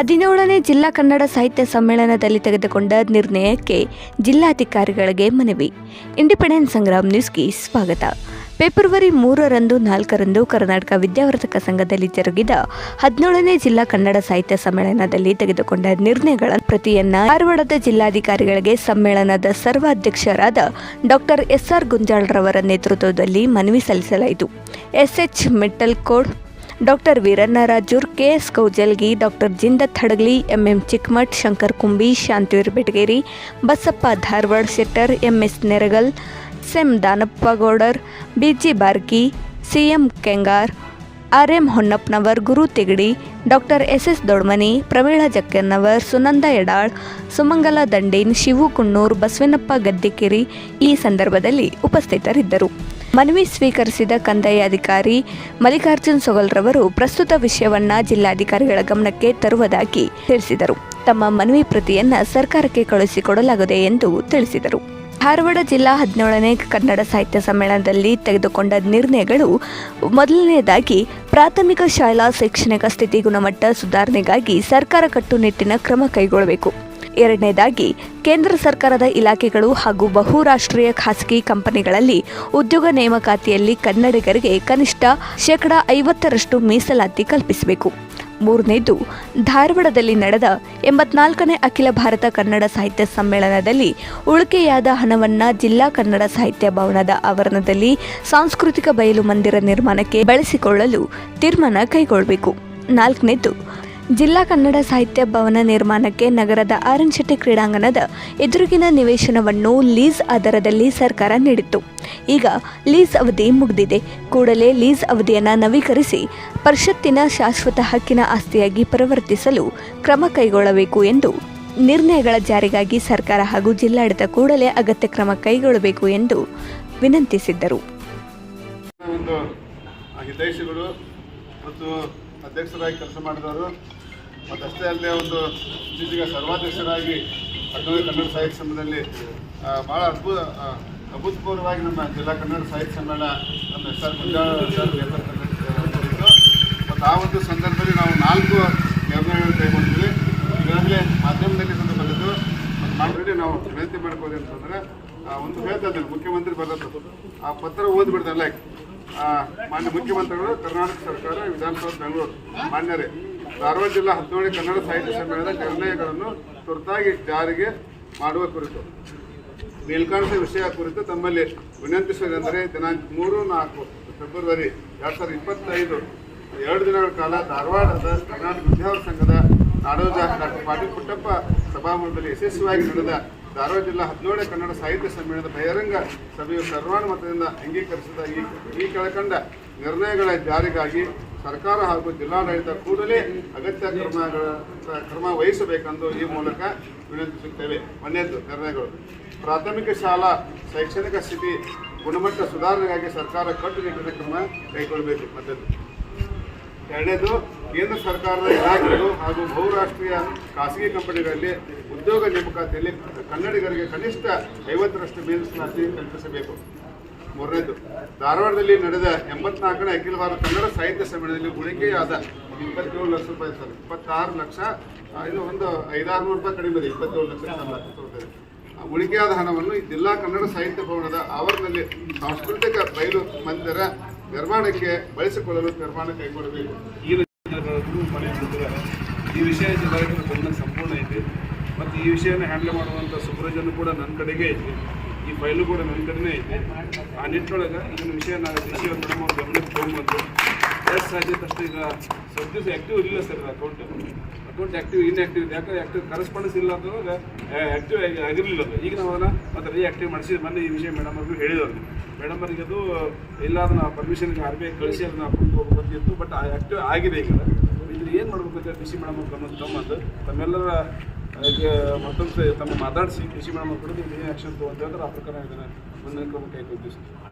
ಹದಿನೇಳನೇ ಜಿಲ್ಲಾ ಕನ್ನಡ ಸಾಹಿತ್ಯ ಸಮ್ಮೇಳನದಲ್ಲಿ ತೆಗೆದುಕೊಂಡ ನಿರ್ಣಯಕ್ಕೆ ಜಿಲ್ಲಾಧಿಕಾರಿಗಳಿಗೆ ಮನವಿ. ಇಂಡಿಪೆಂಡೆನ್ಸ್ ಸಂಗ್ರಾಮ್ ನ್ಯೂಸ್ಗೆ ಸ್ವಾಗತ. ಫೆಬ್ರವರಿ ಮೂರರಂದು ನಾಲ್ಕರಂದು ಕರ್ನಾಟಕ ವಿದ್ಯಾವರ್ಧಕ ಸಂಘದಲ್ಲಿ ಜರುಗಿದ ಹದಿನೇಳನೇ ಜಿಲ್ಲಾ ಕನ್ನಡ ಸಾಹಿತ್ಯ ಸಮ್ಮೇಳನದಲ್ಲಿ ತೆಗೆದುಕೊಂಡ ನಿರ್ಣಯಗಳ ಪ್ರತಿಯನ್ನ ಧಾರವಾಡದ ಜಿಲ್ಲಾಧಿಕಾರಿಗಳಿಗೆ ಸಮ್ಮೇಳನದ ಸರ್ವಾಧ್ಯಕ್ಷರಾದ ಡಾಕ್ಟರ್ ಎಸ್ಆರ್ ಗುಂಜಾಳ್ರವರ ನೇತೃತ್ವದಲ್ಲಿ ಮನವಿ ಸಲ್ಲಿಸಲಾಯಿತು. S H Mettalkod doctor Veerannarajur K K S Koujalgi doctor Jindatt M M M Chikkamath, Shankar Kumbi Shantiveer Betageri, Basappa Dharwad Shettar M S Neragal, ಸೆಂ Danappa Goudar B G Barki, C M Kengar R M Honnappanavar, Guru Tegadi, doctor S S Dodmani Praveela Jakkannavar, Sunanda Edal Sumangala Danden, Shivu Kunnur Basavanappa Gaddikeri ಈ ಸಂದರ್ಭದಲ್ಲಿ ಉಪಸ್ಥಿತರಿದ್ದರು. ಮನವಿ ಸ್ವೀಕರಿಸಿದ ಕಂದಾಯ ಅಧಿಕಾರಿ ಮಲ್ಲಿಕಾರ್ಜುನ್ ಸೊಗಲ್ರವರು ಪ್ರಸ್ತುತ ವಿಷಯವನ್ನ ಜಿಲ್ಲಾಧಿಕಾರಿಗಳ ಗಮನಕ್ಕೆ ತರುವುದಾಗಿ ತಿಳಿಸಿದರು. ತಮ್ಮ ಮನವಿ ಪ್ರತಿಯನ್ನ ಸರ್ಕಾರಕ್ಕೆ ಕಳುಹಿಸಿಕೊಡಲಾಗಿದೆ ಎಂದು ತಿಳಿಸಿದರು. ಧಾರವಾಡ ಜಿಲ್ಲಾ ಹದಿನೇಳನೇ ಕನ್ನಡ ಸಾಹಿತ್ಯ ಸಮ್ಮೇಳನದಲ್ಲಿ ತೆಗೆದುಕೊಂಡ ನಿರ್ಣಯಗಳು ಮೊದಲನೆಯದಾಗಿ ಪ್ರಾಥಮಿಕ ಶಾಲಾ ಶೈಕ್ಷಣಿಕ ಸ್ಥಿತಿ ಗುಣಮಟ್ಟ ಸುಧಾರಣೆಗಾಗಿ ಸರ್ಕಾರ ಕಟ್ಟುನಿಟ್ಟಿನ ಕ್ರಮ ಕೈಗೊಳ್ಳಬೇಕು. ಎರಡನೇದಾಗಿ, ಕೇಂದ್ರ ಸರ್ಕಾರದ ಇಲಾಖೆಗಳು ಹಾಗೂ ಬಹುರಾಷ್ಟ್ರೀಯ ಖಾಸಗಿ ಕಂಪನಿಗಳಲ್ಲಿ ಉದ್ಯೋಗ ನೇಮಕಾತಿಯಲ್ಲಿ ಕನ್ನಡಿಗರಿಗೆ ಕನಿಷ್ಠ ಶೇಕಡಾ ಐವತ್ತರಷ್ಟು ಮೀಸಲಾತಿ ಕಲ್ಪಿಸಬೇಕು. ಮೂರನೇದು, ಧಾರವಾಡದಲ್ಲಿ ನಡೆದ ಎಂಬತ್ನಾಲ್ಕನೇ ಅಖಿಲ ಭಾರತ ಕನ್ನಡ ಸಾಹಿತ್ಯ ಸಮ್ಮೇಳನದಲ್ಲಿ ಉಳಿಕೆಯಾದ ಹಣವನ್ನು ಜಿಲ್ಲಾ ಕನ್ನಡ ಸಾಹಿತ್ಯ ಭವನದ ಆವರಣದಲ್ಲಿ ಸಾಂಸ್ಕೃತಿಕ ಬಯಲು ಮಂದಿರ ನಿರ್ಮಾಣಕ್ಕೆ ಬಳಸಿಕೊಳ್ಳಲು ತೀರ್ಮಾನ ಕೈಗೊಳ್ಳಬೇಕು ನಾಲ್ಕನೇದು ಜಿಲ್ಲಾ ಕನ್ನಡ ಸಾಹಿತ್ಯ ಭವನ ನಿರ್ಮಾಣಕ್ಕೆ ನಗರದ ಆರನ್ ಶೆಟ್ಟಿ ಕ್ರೀಡಾಂಗಣದ ಎದುರುಗಿನ ನಿವೇಶನವನ್ನು ಲೀಸ್ ಆಧಾರದಲ್ಲಿ ಸರ್ಕಾರ ನೀಡಿತ್ತು. ಈಗ ಲೀಸ್ ಅವಧಿ ಮುಗಿದಿದೆ. ಕೂಡಲೇ ಲೀಸ್ ಅವಧಿಯನ್ನು ನವೀಕರಿಸಿ ಪರಿಷತ್ತಿನ ಶಾಶ್ವತ ಹಕ್ಕಿನ ಆಸ್ತಿಯಾಗಿ ಪರಿವರ್ತಿಸಲು ಕ್ರಮ ಕೈಗೊಳ್ಳಬೇಕು ಎಂದು ನಿರ್ಣಯಗಳ ಜಾರಿಗಾಗಿ ಸರ್ಕಾರ ಹಾಗೂ ಜಿಲ್ಲಾಡಳಿತ ಕೂಡಲೇ ಅಗತ್ಯ ಕ್ರಮ ಕೈಗೊಳ್ಳಬೇಕು ಎಂದು ವಿನಂತಿಸಿದ್ದರು. ಮತ್ತು ಅಧ್ಯಕ್ಷರಾಗಿ ಕೆಲಸ ಮಾಡಿದವರು ಮತ್ತು ಅಷ್ಟೇ ಅಲ್ಲದೆ ಒಂದು ಇತ್ತೀಚೆಗೆ ಸರ್ವಾಧ್ಯಕ್ಷರಾಗಿ ಹದಿನೇಳು ಕನ್ನಡ ಸಾಹಿತ್ಯ ಸಂಘದಲ್ಲಿ ಭಾಳ ಅದ್ಭುತ ಅಭೂತಪೂರ್ವವಾಗಿ ನಮ್ಮ ಜಿಲ್ಲಾ ಕನ್ನಡ ಸಾಹಿತ್ಯ ಸಮ್ಮೇಳನ ನಮ್ಮ ಎಸ್ ಆರ್ ಸರ್ ಮತ್ತು ಆ ಒಂದು ಸಂದರ್ಭದಲ್ಲಿ ನಾವು ನಾಲ್ಕು ನಿರ್ಣಯಗಳನ್ನು ಕೈಗೊಂಡಿದ್ವಿ. ಈಗಾಗಲೇ ಮಾಧ್ಯಮದಲ್ಲಿ ಸಂದ ಬಂದಿದ್ದು. ಮತ್ತು ಮಾಡಿ ನಾವು ವಿನಂತಿ ಮಾಡ್ಕೋದು ಅಂತಂದರೆ ಒಂದು ಹೇಳ್ತಾ ಇದ್ದೇನೆ ಮುಖ್ಯಮಂತ್ರಿ ಬರೋದು. ಆ ಪತ್ರ ಓದ್ಬಿಡ್ತಾರೆ ಆ, ಮಾನ್ಯ ಮುಖ್ಯಮಂತ್ರಿಗಳು ಕರ್ನಾಟಕ ಸರ್ಕಾರ ವಿಧಾನಸೌಧ ಬೆಂಗಳೂರು ಮಾನ್ಯರೇ. ಧಾರವಾಡ ಜಿಲ್ಲಾ ಹದಿನೇಳು ಕನ್ನಡ ಸಾಹಿತ್ಯ ಸಮ್ಮೇಳನದ ನಿರ್ಣಯಗಳನ್ನು ತುರ್ತಾಗಿ ಜಾರಿಗೆ ಮಾಡುವ ಕುರಿತು ಮೇಲ್ಕಾಣಿಸಿದ ವಿಷಯ ಕುರಿತು ತಮ್ಮಲ್ಲಿ ವಿನಂತಿಸುವುದೆಂದರೆ ದಿನಾಂಕ ಮೂರು, ನಾಲ್ಕು ಫೆಬ್ರವರಿ ಎರಡು ಸಾವಿರದ ಇಪ್ಪತ್ತೈದು, ಎರಡು ದಿನಗಳ ಕಾಲ ಧಾರವಾಡದ ಕರ್ನಾಟಕ ವಿದ್ಯಾರ್ಥಿ ಸಂಘದ ನಾಡೋಜ ಡಾಕ್ಟರ್ ಪಾಟೀಲ್ ಪುಟ್ಟಪ್ಪ ಯಶಸ್ವಿಯಾಗಿ ನಡೆದ ಧಾರವಾಡ ಜಿಲ್ಲಾ ಹದಿನೇಳನೇ ಕನ್ನಡ ಸಾಹಿತ್ಯ ಸಮ್ಮೇಳನದ ಬಹಿರಂಗ ಸಭೆಯು ಸರ್ವಾನುಮತದಿಂದ ಅಂಗೀಕರಿಸಿದ ಈ ಈ ಕೆಳಕಂಡ ನಿರ್ಣಯಗಳ ಜಾರಿಗಾಗಿ ಸರ್ಕಾರ ಹಾಗೂ ಜಿಲ್ಲಾಡಳಿತ ಕೂಡಲೇ ಅಗತ್ಯ ಕ್ರಮಗಳ ಕ್ರಮ ವಹಿಸಬೇಕೆಂದು ಈ ಮೂಲಕ ವಿನಂತಿಸುತ್ತೇವೆ. ಒಂದನೇದು ನಿರ್ಣಯಗಳು ಪ್ರಾಥಮಿಕ ಶಾಲಾ, ಶೈಕ್ಷಣಿಕ ಸ್ಥಿತಿ ಗುಣಮಟ್ಟ ಸುಧಾರಣೆಗಾಗಿ ಸರ್ಕಾರ ಕಟ್ಟುನಿಟ್ಟಿನ ಕ್ರಮ ಕೈಗೊಳ್ಳಬೇಕು. ಮತ್ತೊಂದು. ಎರಡನೇದು, ಕೇಂದ್ರ ಸರ್ಕಾರದ ಇಲಾಖೆಗಳು ಹಾಗೂ ಬಹುರಾಷ್ಟ್ರೀಯ ಖಾಸಗಿ ಕಂಪನಿಗಳಲ್ಲಿ ಉದ್ಯೋಗ ನೇಮಕಾತಿಯಲ್ಲಿ ಕನ್ನಡಿಗರಿಗೆ ಕನಿಷ್ಠ ಐವತ್ತರಷ್ಟು ಮೀಸಲಾತಿ ಕಲ್ಪಿಸಬೇಕು. ಮೂರನೇದು ಧಾರವಾಡದಲ್ಲಿ ನಡೆದ ಎಂಬತ್ನಾಲ್ಕನೇ ಅಖಿಲ ಭಾರತ ಕನ್ನಡ ಸಾಹಿತ್ಯ ಸಮ್ಮೇಳನದಲ್ಲಿ ಉಳಿಕೆಯಾದ ಇಪ್ಪತ್ತೇಳು ಲಕ್ಷ ರೂಪಾಯಿ ಸರ್ ಇಪ್ಪತ್ತಾರು ಲಕ್ಷ ಇದು ಒಂದು ಐದಾರು ನೂರು ರೂಪಾಯಿ ಕಡಿಮೆ ಇದೆ, ಇಪ್ಪತ್ತೇಳು ಲಕ್ಷ ಆ, ಉಳಿಕೆಯಾದ ಹಣವನ್ನು ಜಿಲ್ಲಾ ಕನ್ನಡ ಸಾಹಿತ್ಯ ಭವನದ ಆವರಣದಲ್ಲಿ ಸಾಂಸ್ಕೃತಿಕ ಬಯಲು ಮಂದಿರ ನಿರ್ಮಾಣಕ್ಕೆ ಬಳಸಿಕೊಳ್ಳಲು ನಿರ್ಮಾಣ ಕೈಗೊಳ್ಳಬೇಕು. ಈ ಈ ವಿಷಯ ಜಿಲ್ಲಾಡಳಿತದ ಗಮನ ಸಂಪೂರ್ಣ ಐತಿ ಮತ್ತು ಈ ವಿಷಯನ ಹ್ಯಾಂಡಲ್ ಮಾಡುವಂಥ ಸೂಪರ್ವೈಸರ್ನು ಕೂಡ ನನ್ನ ಕಡೆಗೆ ಐತಿ ಈ ಫೈಲು ಕೂಡ ನನ್ನ ಕಡೆನೇ ಐತೆ ಆ ನಿಟ್ಟಿನೊಳಗೆ ಇದನ್ನ ವಿಷಯ ನಾನು ಡಿ ಸಿ ಅವ್ರ ಮೇಡಮ್ ಅವ್ರ ಗಮನಕ್ಕೆ ತೊಗೊಂಡ್ಬಂದು ಎಸ್ ಸಾಧ್ಯ ತಷ್ಟು ಈಗ ಸದ್ಯ ಆ್ಯಕ್ಟಿವ್ ಇಲ್ಲ sir account account active inactive ಇದೆ. ಯಾಕಂದ್ರೆ ಆ್ಯಕ್ಟಿವ್ ಕರೆಸ್ಪಾಂಡೆನ್ಸ್ ಇಲ್ಲ ಅಂತಂದಾಗ ಆ್ಯಕ್ಟಿವ್ ಆಗಿರಲಿಲ್ಲ ಅದು ಈಗ ನಾವು ಅದನ್ನು ಮತ್ತೆ ರೀಆ್ಯಕ್ಟಿವ್ ಮಾಡಿಸಿ ಮೊನ್ನೆ ಈ ವಿಷಯ ಮೇಡಮ್ ಅವ್ರಿಗೂ ಹೇಳಿದವ್ರು. ಮೇಡಮ್ ಅವರಿಗೆ ಅದು ಇಲ್ಲ ಅದನ್ನ ಪರ್ಮಿಷನ್ಗೆ ಆರ್ ಬಿ ಐ ಕಳಿಸಿ ಅದನ್ನ ಅಪ್ರೂವ್ ಹೋಗ್ಬೇಕಿತ್ತು ಬಟ್ ಆ್ಯಕ್ಟಿವ್ ಆಗಿದೆ ಈಗ. ಇದ್ರೆ ಏನು ಮಾಡ್ಬೇಕು ಅಂತ ಡಿ ಸಿ ಮೇಡಮ್ ಅವ್ರು ಗಮನ ತಮ್ಮದು ತಮ್ಮೆಲ್ಲರ ಅದಕ್ಕೆ ಮತ್ತೊಂದು ತಮ್ಮ ಮಾತಾಡಿಸಿ, ಕೃಷಿ ಮಾಡಿ ಮೇಡಮ್ ಏನೇ ಆ್ಯಕ್ಷನ್ ತೊಗೊಂತ ಹೇಳಿದ್ರೆ ಆ ಪ್ರಕಾರ ಇದನ್ನು ಮುಂದಿನ ಕ್ರಮ ಕೈಗೊಂಡಿದ್ದೀವಿ